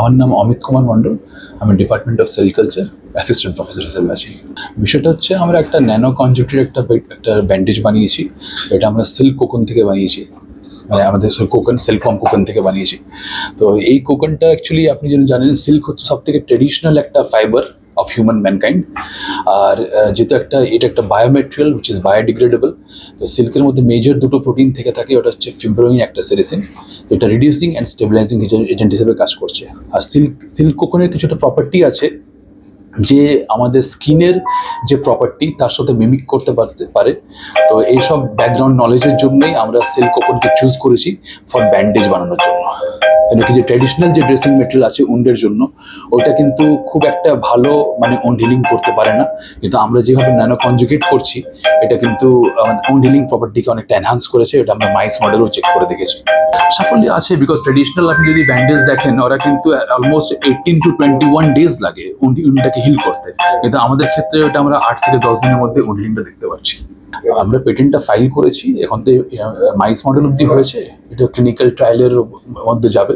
আমার নাম অমিত কুমার মণ্ডল, আমি department of sericulture assistant professor হিসেবে আছি। বিষয়টা হচ্ছে আমরা একটা ন্যানো কনজুটির একটা একটা ব্যান্ডেজ বানিয়েছি, এটা আমরা সিল্ক কোকন থেকে বানিয়েছি মানে আমাদের কোকন সিল্কম কোকন থেকে বানিয়েছি। তো এই কোকনটা অ্যাকচুয়ালি আপনি যেন জানেন সিল্ক হচ্ছে সব থেকে ট্রেডিশনাল একটা ফাইবার অফ হিউম্যান ম্যানকাইন্ড আর যেহেতু একটা, এটা একটা বায়োমেটেরিয়াল উইচ ইজ বায়োডিগ্রেডেবল তো সিল্কের মধ্যে মেজর দুটো প্রোটিন থেকে থাকে, ওটা হচ্ছে ফিব্রোইন একটা সেরিসিন এটা রিডিউসিং অ্যান্ড স্টেবিলাইজিং এজেন্ট হিসেবে কাজ করছে। আর সিল্ক সিল্ক কোকনের কিছুটা প্রপার্টি আছে, যে আমাদের স্কিনের যে প্রপার্টি তার সাথে মিমিক করতে পারতে পারে। তো এইসব ব্যাকগ্রাউন্ড নলেজের জন্যই আমরা সিল্ক কোকনকে চুজ করেছি ফর ব্যান্ডেজ বানানোর জন্য। কেন কি যে ট্র্যাডিশনাল যে ড্রেসিং মেটেরিয়াল আছে উন্ডের জন্য ওটা কিন্তু খুব একটা ভালো মানে উন্ড হিলিং করতে পারে না। কিন্তু আমরা যেভাবে ন্যানো কনজুগেট করছি, এটা কিন্তু আমাদের উন্ড হিলিং প্রপার্টিকে অনেকটা এনহান্স করেছে, এটা আমরা মাইস মডেলও চেক করে দেখেছি। সাফল্য আছে বিকজ ট্রেডিশনাল আপনি যদি ব্যান্ডেজ দেখেন, ওরা কিন্তু almost eighteen to twenty one days লাগে উন্ড উন্ডটাকে হিল করতে। কিন্তু আমাদের ক্ষেত্রে ওটা আমরা আট থেকে দশ দিনের মধ্যে উন্ড হিলিংটা দেখতে পাচ্ছি। আমরা পেটেন্টটা ফাইল করেছি, এখন তো মাইস মডেল অব্দি হয়েছে। এটা ক্লিনিক্যাল ট্রায়ালের মধ্যে যাবে।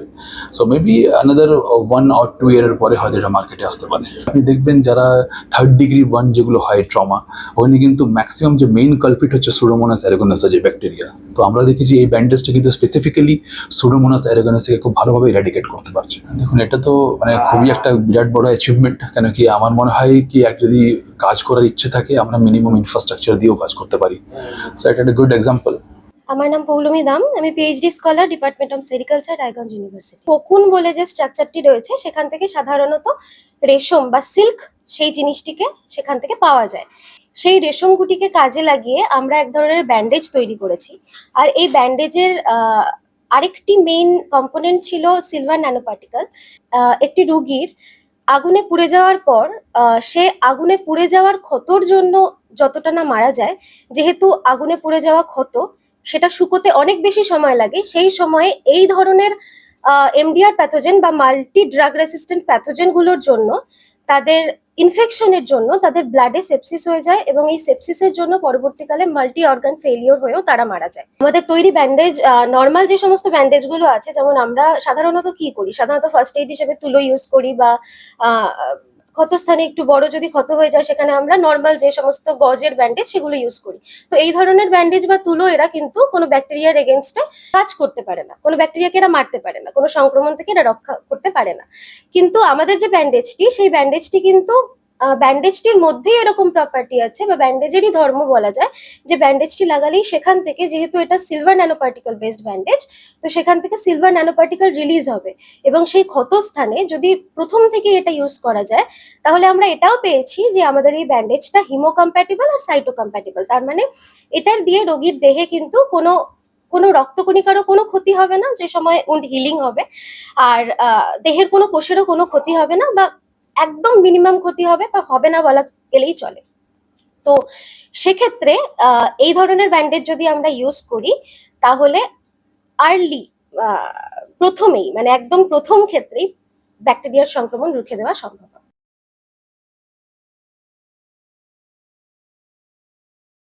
So maybe another one or two ইয়ারের পরে হয়তো এটা মার্কেটে আসতে পারে। আপনি দেখবেন যারা থার্ড ডিগ্রি ওয়ান যেগুলো হয় ট্রমা ওখানে কিন্তু ম্যাক্সিমাম যে মেইন কালপিট হচ্ছে সুডোমোনাস অ্যারোগোনাসা যে ব্যাকটেরিয়া তো আমরা দেখেছি এই ব্যান্ডেজটা কিন্তু স্পেসিফিক্যালি সুডোমোনাস অ্যারোগোনাসকে খুব ভালোভাবে ইরাডিকেট করতে পারছে। দেখুন, এটা তো মানে খুবই একটা বিরাট বড় অ্যাচিভমেন্ট কেন কি আমার মনে হয় কি এক যদি কাজ করার ইচ্ছে থাকে, আমরা মিনিমাম ইনফ্রাস্ট্রাকচার দিয়েও কাজ করতে পারি। সো এটা একটা গুড এক্সাম্পল আমার নাম পৌলমী দাম। আমি PhD scholar department of sericulture Raiganj university cocoon বলে যে স্ট্রাকচারটি রয়েছে, সেখান থেকে সাধারণত রেশম বা সিল্ক সেই জিনিসটিকে সেখান থেকে পাওয়া যায়। সেই রেশমগুটিকে কাজে লাগিয়ে আমরা এক ধরনের ব্যান্ডেজ তৈরি করেছি। আর এই ব্যান্ডেজের আরেকটি মেইন কম্পোনেন্ট ছিল সিলভার ন্যানো পার্টিকেল একটি রুগীর আগুনে পুড়ে যাওয়ার পর সে আগুনে পুড়ে যাওয়ার ক্ষতর জন্য যতটা না মারা যায়, যেহেতু আগুনে পুড়ে যাওয়া ক্ষত সেটা শুকোতে অনেক বেশি সময় লাগে। সেই সময়ে এই ধরনের এমডিআর প্যাথোজেন বা মাল্টি ড্রাগ রেসিস্ট্যান্ট প্যাথোজেনগুলোর জন্য তাদের ইনফেকশনের জন্য তাদের ব্লাডে সেপসিস হয়ে যায় এবং এই সেপসিসের জন্য পরবর্তীকালে মাল্টি অর্গান ফেলিওর হয়েও তারা মারা যায়। আমাদের তৈরি ব্যান্ডেজ নর্মাল যে সমস্ত ব্যান্ডেজগুলো আছে, যেমন আমরা সাধারণত কি করি? সাধারণত ফার্স্ট এইড হিসেবে তুলো ইউজ করি বা ক্ষতস্থানে একটু বড় যদি ক্ষত হয়ে যায়, সেখানে আমরা নর্মাল যে সমস্ত গজের ব্যান্ডেজ সেগুলো ইউজ করি। তো এই ধরনের ব্যান্ডেজ বা তুলো এরা কিন্তু কোনো ব্যাকটেরিয়ার এগেনস্টে কাজ করতে পারে না। কোনো ব্যাকটেরিয়াকে এরা মারতে পারে না। কোনো সংক্রমণ থেকে এরা রক্ষা করতে পারে না। কিন্তু আমাদের যে ব্যান্ডেজটি সেই ব্যান্ডেজটি কিন্তু ব্যান্ডেজটির মধ্যেই এরকম প্রপার্টি আছে বা ব্যান্ডেজেরই ধর্ম বলা যায় যে ব্যান্ডেজটি লাগালেই সেখান থেকে যেহেতু এটা silver nano particle based bandage তো সেখান থেকে সিলভার ন্যানো পার্টিকেল রিলিজ হবে। এবং সেই ক্ষতস্থানে যদি প্রথম থেকে এটা ইউজ করা যায়, তাহলে আমরা এটাও পেয়েছি যে আমাদের এই ব্যান্ডেজটা হিমো কম্প্যাটিবল আর সাইটো কম্প্যাটিবল তার মানে এটার দিয়ে রোগীর দেহে কিন্তু কোনো কোনো রক্তকণিকারও কোনো ক্ষতি হবে না, যে সময় উন্ড হিলিং হবে। আর দেহের কোনো কোষেরও কোনো ক্ষতি হবে না বা একদম মিনিমাম ক্ষতি হবে বা হবে না বলা গেলেই চলে। তো সেক্ষেত্রে এই ধরনের ব্যান্ডেজ যদি আমরা ইউজ করি, তাহলে আর্লি প্রথমেই মানে একদম প্রথম ক্ষেত্রেই ব্যাকটেরিয়ার সংক্রমণ রুখে দেওয়া সম্ভব